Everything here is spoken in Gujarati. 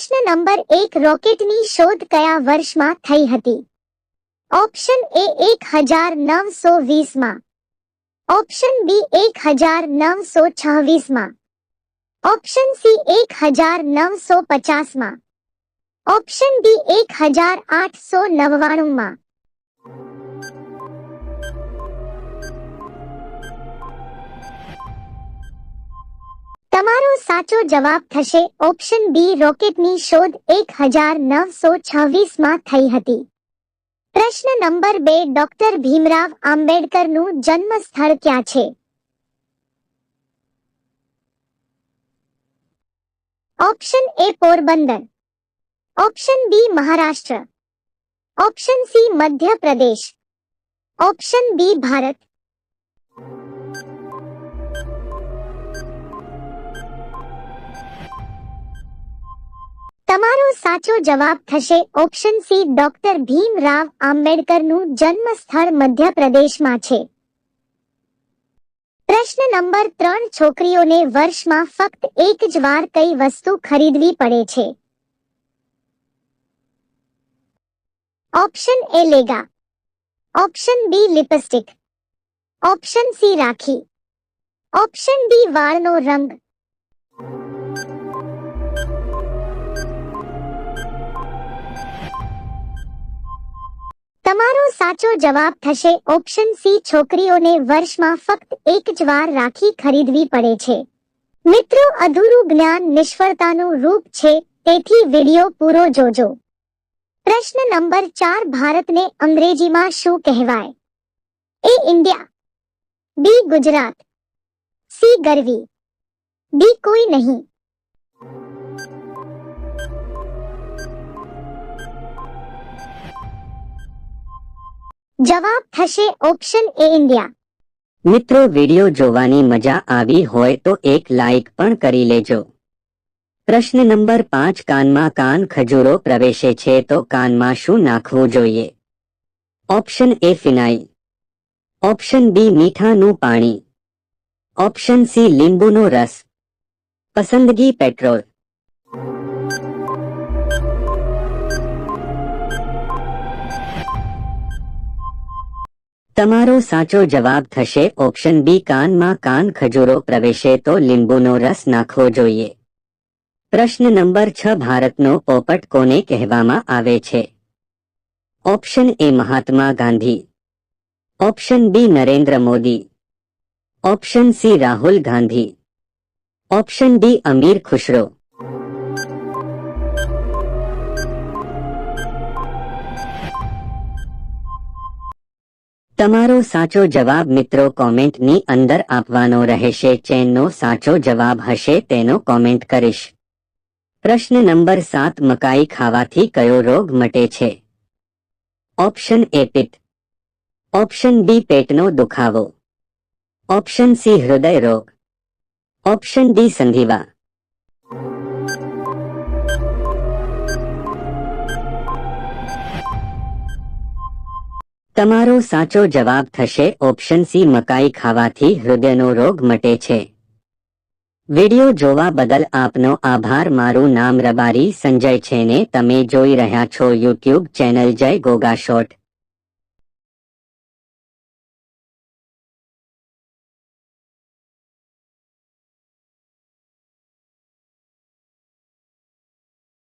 પ્રશ્ન નંબર એક રોકેટની શોધ કયા વર્ષમાં થઈ હતી? ઓપ્શન એ એક હજાર નવસો વીસમાં. ઓપ્શન બી એક હજાર નવસો છવ્વીસમાં. ઓપ્શન સી એક હજાર નવસો પચાસમાં. ઓપ્શન ડી એક હજાર આઠસો નવ્વાણુંમાં. તમારો સાચો જવાબ થશે. ઓપ્શન બી, રોકેટની શોધ એક હજાર નવસો છવ્વીસમાં થઈ હતી. પ્રશ્ન નંબર બે, ડોક્ટર ભીમરાવ આંબેડકરનું જન્મ સ્થળ ક્યાં છે? Option A, Porbandar. Option B, Maharashtra. Option C Madhya Pradesh option B, Bharat. તમારો સાચો જવાબ થશે. ઓપ્શન સી, ડોક્ટર ભીમરાવ આંબેડકરનું જન્મ સ્થળ મધ્યપ્રદેશમાં છે. પ્રશ્ન નંબર ત્રણ, છોકરીઓને વર્ષમાં ફક્ત એક જ વાર કઈ વસ્તુ ખરીદવી પડે છે? Option A લેગા. Option B lipstick. Option C rakhi. Option D વાળનો રંગ. સાચો જવાબ થશે. ઓપ્શન સી છોકરીઓને વર્ષમાં ફક્ત એક જ વાર રાખી ખરીદવી પડે છે. મિત્રો, અધૂરું જ્ઞાન નિષ્ફળતાનું રૂપ છે. તેથી વિડિયો પૂરો જોજો. પ્રશ્ન નંબર ચાર, ભારતને અંગ્રેજીમાં શું કહેવાય? A India. B Gujarat. C Garvi. B કોઈ નહીં. જવાબ થશે ઓપ્શન એ ઇન્ડિયા. મિત્રો, વિડિયો જોવાની મજા આવી હોય તો એક લાઈક પણ કરી લેજો. પ્રશ્ન નંબર પાંચ, કાનમાં કાન ખજૂરો પ્રવેશે છે તો કાનમાં શું નાખવું જોઈએ? Option A phenyl. Option B મીઠાનું પાણી. ઓપ્શન સી લીંબુનો રસ. પસંદગી પેટ્રોલ. તમારો સાચો જવાબ થશે. ઓપ્શન બી, કાનમાં કાન ખજૂરો પ્રવેશે તો લીંબુનો રસ નાખવો જોઈએ. પ્રશ્ન નંબર છ, ભારતનો પોપટ કોને કહેવામાં આવે છે? Option A, Mahatma Gandhi. Option B, Narendra Modi. Option C, Rahul Gandhi. Option D, Amir Khusro તમારો સાચો જવાબ મિત્રો કોમેન્ટની અંદર આપવાનો રહેશે, ચેનનો સાચો જવાબ હશે તેનો કોમેન્ટ કરીશ. પ્રશ્ન નંબર સાત, મકાઈ ખાવાથી કયો રોગ મટે છે? ઓપ્શન એ પિત્ત. ઓપ્શન બી પેટનો દુખાવો. ઓપ્શન સી હૃદય રોગ. ઓપ્શન ડી સંધિવા. તમારો સાચો જવાબ થશે ઓપ્શન સી મકાઈ ખાવાથી હૃદયનો રોગ મટે છે. વિડિયો જોવા બદલ આપનો આભાર, મારું નામ રબારી સંજય છે ને તમે જોઈ રહ્યા છો યુટ્યુબ ચેનલ જય ગોગા શોર્ટ